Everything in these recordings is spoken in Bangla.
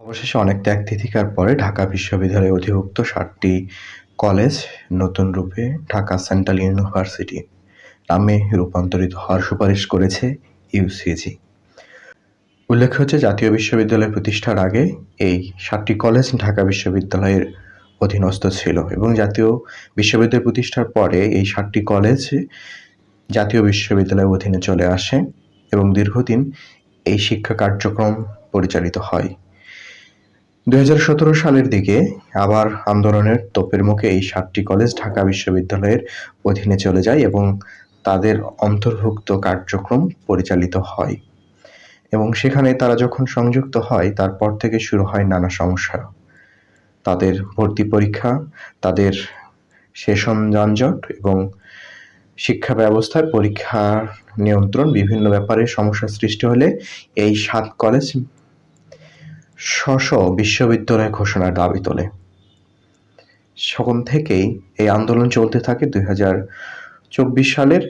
অবশেষে অনেক ত্যাগ তিতিক্ষার পরে ঢাকা বিশ্ববিদ্যালয়ে অধিভুক্ত সাতটি কলেজ নতুন রূপে ঢাকা সেন্ট্রাল ইউনিভার্সিটি নামে রূপান্তরিত হওয়ার সুপারিশ করেছে ইউসিজি উল্লেখ্য হচ্ছে, জাতীয় বিশ্ববিদ্যালয় প্রতিষ্ঠার আগে এই সাতটি কলেজ ঢাকা বিশ্ববিদ্যালয়ের অধীনস্থ ছিল এবং জাতীয় বিশ্ববিদ্যালয় প্রতিষ্ঠার পরে এই সাতটি কলেজ জাতীয় বিশ্ববিদ্যালয়ের অধীনে চলে আসে এবং দীর্ঘদিন এই শিক্ষা কার্যক্রম পরিচালিত হয়। দু হাজার সতেরো সালের দিকে আবার আন্দোলনের তোপের মুখে এই সাতটি কলেজ ঢাকা বিশ্ববিদ্যালয়ের অধীনে চলে যায় এবং তাদের অন্তর্ভুক্ত কার্যক্রম পরিচালিত হয়। এবং সেখানে তারা যখন সংযুক্ত হয়, তারপর থেকে শুরু হয় নানা সমস্যা। তাদের ভর্তি পরীক্ষা, তাদের সেশন যানজট এবং শিক্ষা ব্যবস্থার পরীক্ষা নিয়ন্ত্রণ বিভিন্ন ব্যাপারে সমস্যার সৃষ্টি হলে এই সাত কলেজ স্ব বিশ্ববিদ্যালয় ঘোষণার দাবি তোলে। তখন থেকেই এই আন্দোলন চলতে থাকে দুই হাজার চব্বিশ সালের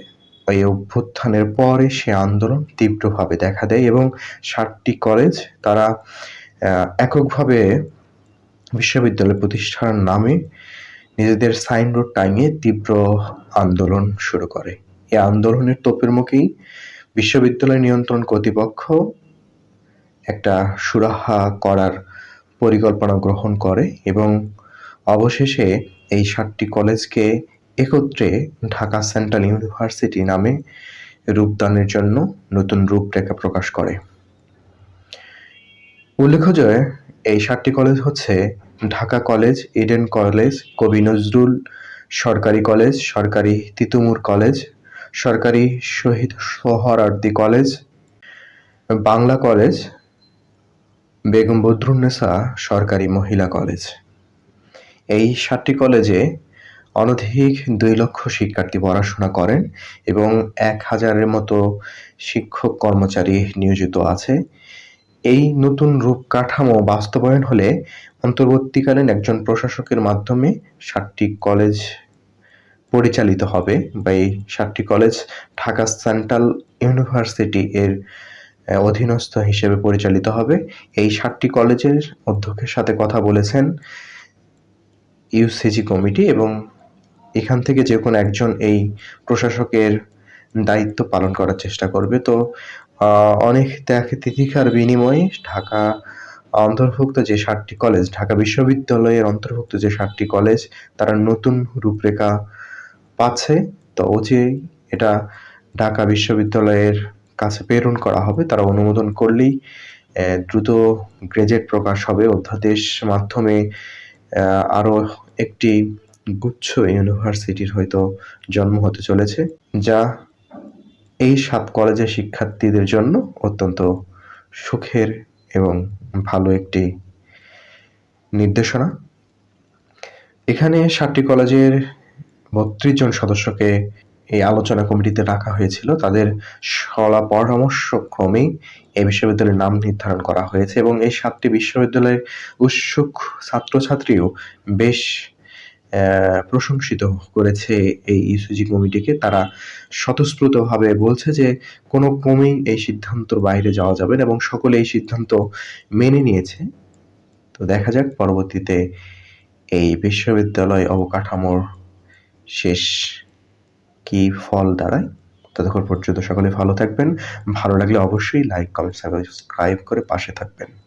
এই অভ্যুত্থানের পরে সে আন্দোলন তীব্রভাবে দেখা দেয় এবং ষাটটি কলেজ তারা এককভাবে বিশ্ববিদ্যালয় প্রতিষ্ঠার নামে নিজেদের সাইনবোর্ড টাঙিয়ে তীব্র আন্দোলন শুরু করে। এই আন্দোলনের তোপের মুখেই বিশ্ববিদ্যালয় নিয়ন্ত্রণ কর্তৃপক্ষ একটা সুরাহা করার পরিকল্পনা গ্রহণ করে এবং অবশেষে এই সাতটি কলেজকে একত্রে ঢাকা সেন্ট্রাল ইউনিভার্সিটি নামে রূপদানের জন্য নতুন রূপরেখা প্রকাশ করে। উল্লেখ্য যে, এই সাতটি কলেজ হচ্ছে ঢাকা কলেজ, ইডেন কলেজ, কবি নজরুল সরকারি কলেজ, সরকারি তিতুমুর কলেজ, সরকারি শহীদ সোহরার্দি কলেজ, বাংলা কলেজ বেগম বদরুন্নেসা সরকারি মহিলা কলেজ। এই সাতটি কলেজে অনধিক দুই লক্ষ শিক্ষার্থী পড়াশোনা করেন এবং এক হাজারের মতো শিক্ষক কর্মচারী নিয়োজিত আছে। এই নতুন রূপ কাঠামো বাস্তবায়ন হলে অন্তর্বর্তীকালীন একজন প্রশাসকের মাধ্যমে সাতটি কলেজ পরিচালিত হবে। বা এই সাতটি কলেজ ঢাকা সেন্ট্রাল ইউনিভার্সিটি এর অধীনস্থ হিসেবে পরিচালিত হবে। এই সাতটি কলেজের অধ্যক্ষের সাথে কথা বলেছেন ইউসিজি কমিটি এবং এখান থেকে যে কোনো একজন এই প্রশাসকের দায়িত্ব পালন করার চেষ্টা করবে। তো অনেক ত্যাগ তিথিকার বিনিময়ে ঢাকা অন্তর্ভুক্ত যে সাতটি কলেজ, ঢাকা বিশ্ববিদ্যালয়ের অন্তর্ভুক্ত যে সাতটি কলেজ, তারা নতুন রূপরেখা পাচ্ছে। তো যে এটা ঢাকা বিশ্ববিদ্যালয়ের কাছে প্রেরণ করা হবে, তারা অনুমোদন করলেই দ্রুত গ্রেজেট প্রকাশ হবে। অধ্যাদেশ মাধ্যমে আরও একটি গুচ্ছ ইউনিভার্সিটির হয়তো জন্ম হতে চলেছে, যা এই সাত কলেজের শিক্ষার্থীদের জন্য অত্যন্ত সুখের এবং ভালো একটি নির্দেশনা। এখানে সাতটি কলেজের বত্রিশ জন সদস্যকে এই আলোচনা কমিটিতে রাখা হয়েছিল। তাদের সলা পরামর্শ ক্রমেই এই বিশ্ববিদ্যালয়ের নাম নির্ধারণ করা হয়েছে এবং এই সাতটি বিশ্ববিদ্যালয়ের উৎসুক ছাত্রছাত্রীও বেশ প্রশংসিত করেছে এই ইসুজি কমিটিকে। তারা স্বতঃস্ফূর্তভাবে বলছে যে কোনো ক্রমেই এই সিদ্ধান্তর বাইরে যাওয়া যাবে না এবং সকলে এই সিদ্ধান্ত মেনে নিয়েছে। তো দেখা যাক, পরবর্তীতে এই বিশ্ববিদ্যালয় অবকাঠামোর শেষ কি ফল দাঁড়ায়? ততক্ষণ পর্যন্ত সকলে ভালো থাকবেন। ভালো লাগলে অবশ্যই লাইক কমেন্ট সাবস্ক্রাইব করে পাশে থাকবেন।